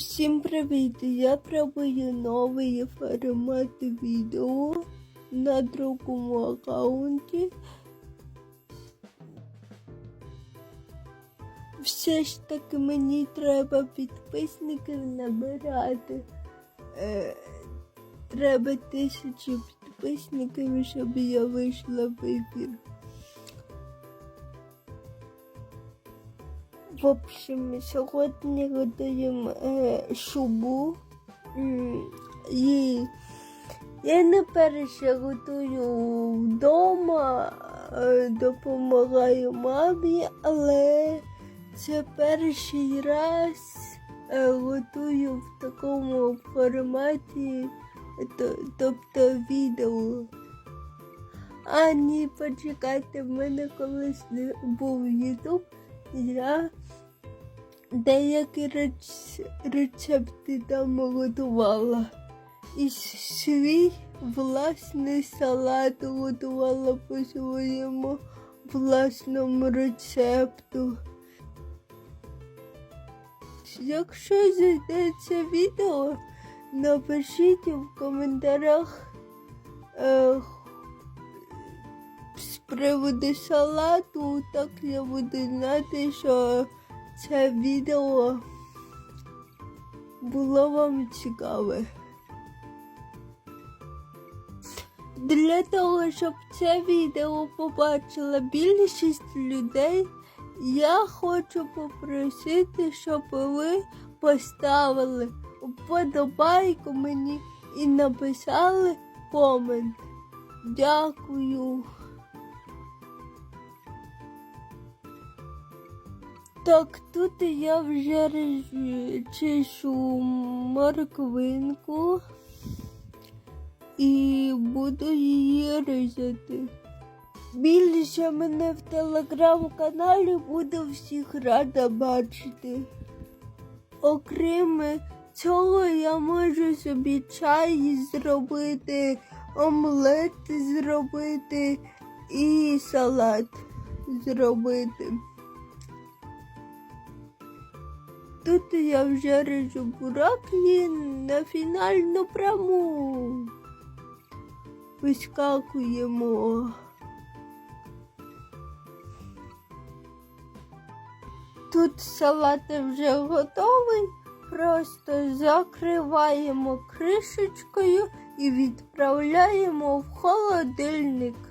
Всім привіт! Я пробую новий формат відео на другому аккаунті. Все ж таки мені треба підписників набирати. Е, треба тисячу підписників, щоб я вийшла в ефір. В общем, сьогодні готуємо е, шубу. І я не перше готую вдома, е, допомагаю мамі, але це перший раз е, готую в такому форматі, то- тобто відео. А ні, почекайте, в мене колись був Ютуб. Я деякі рецепти там готувала. І свій власний салат готувала по своєму власному рецепту. Якщо зайде це відео, напишіть в коментарях е, приводу салату, так я буду знати, що це відео було вам цікаве. Для того, щоб це відео побачила більшість людей, я хочу попросити, щоб ви поставили вподобайку мені і написали комент. Дякую. Так, тут я вже чешу морквинку і буду її різати. Більше мене в телеграм-каналі буду всіх рада бачити. Окрім цього, я можу собі чай зробити, омлет зробити і салат зробити. Тут я вже режу бурак на фінальну пряму. Вискакуємо. Тут салат вже готовий. Просто закриваємо кришечкою і відправляємо в холодильник.